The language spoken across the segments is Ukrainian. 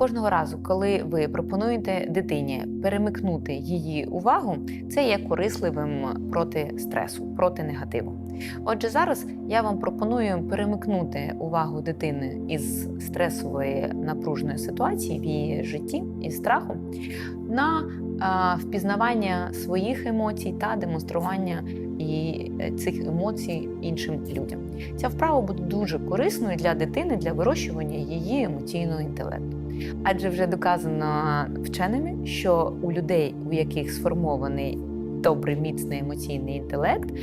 Кожного разу, коли ви пропонуєте дитині перемикнути її увагу, це є корисливим проти стресу, проти негативу. Отже, зараз я вам пропоную перемикнути увагу дитини із стресової напруженої ситуації в її житті і страху на впізнавання своїх емоцій та демонстрування і е, цих емоцій іншим людям. Ця вправа буде дуже корисною для дитини для вирощування її емоційного інтелекту. Адже вже доказано вченими, що у людей, у яких сформований добрий міцний емоційний інтелект, е,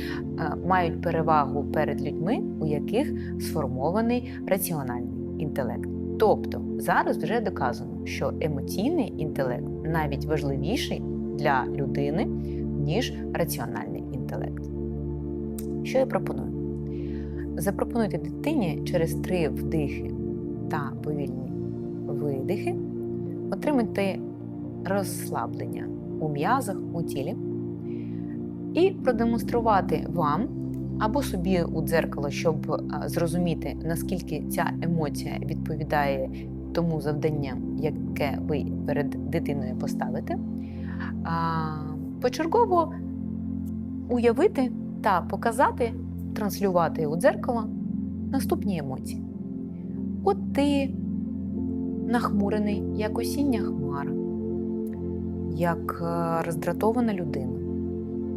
мають перевагу перед людьми, у яких сформований раціональний інтелект. Тобто зараз вже доказано, що емоційний інтелект навіть важливіший для людини, ніж раціональний інтелект. Що я пропоную? Запропонуйте дитині через три вдихи та повільні видихи отримати розслаблення у м'язах у тілі і продемонструвати вам або собі у дзеркало, щоб зрозуміти, наскільки ця емоція відповідає тому завданню, яке ви перед дитиною поставите, почергово уявити та показати, транслювати у дзеркало наступні емоції. От ти нахмурений, як осіння хмара, як е, роздратована людина,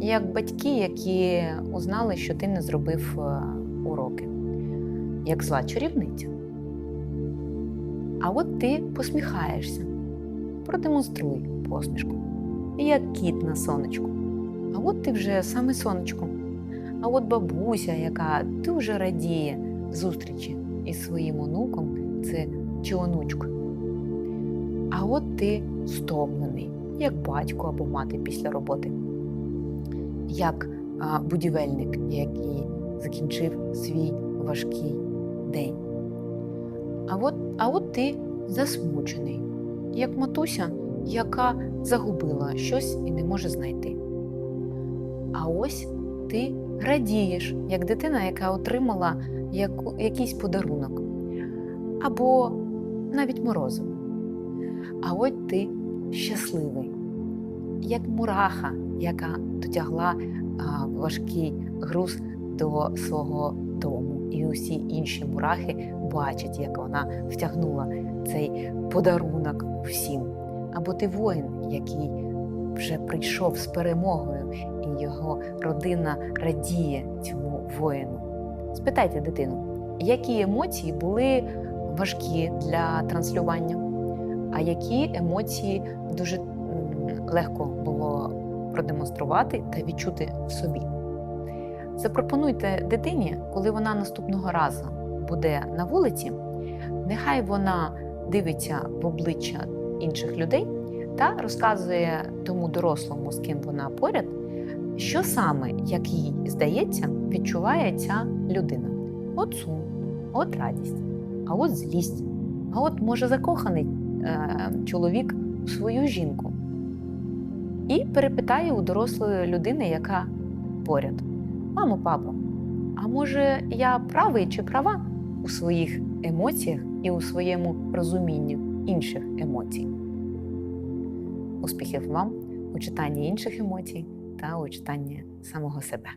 як батьки, які узнали, що ти не зробив е, уроки, як зла чарівниця. А от ти посміхаєшся, продемонструй посмішку, як кіт на сонечку. А от ти вже саме сонечко. А от бабуся, яка дуже радіє зустрічі із своїм онуком, це чи онучкою. А от ти стомлений, як батько або мати після роботи, як будівельник, який закінчив свій важкий день. А от, а от ти засмучений, як матуся, яка загубила щось і не може знайти. А ось ти радієш, як дитина, яка отримала яку, якийсь подарунок, або навіть морозиво. А от ти щасливий, як мураха, яка дотягла а, важкий груз до свого дому. І усі інші мурахи бачать, як вона втягнула цей подарунок всім. Або ти воїн, який вже прийшов з перемогою, і його родина радіє цьому воїну. Спитайте дитину, які емоції були важкі для транслювання, а які емоції дуже легко було продемонструвати та відчути в собі. Запропонуйте дитині, коли вона наступного разу буде на вулиці, нехай вона дивиться в обличчя інших людей та розказує тому дорослому, з ким вона поряд, що саме, як їй здається, відчуває ця людина. От сум, от радість, а от злість, а от може закоханий е, чоловік у свою жінку. І перепитає у дорослої людини, яка поряд: Мамо, папо, а може я правий чи права у своїх емоціях і у своєму розумінні інших емоцій? Успіхів вам у читанні інших емоцій та у читанні самого себе.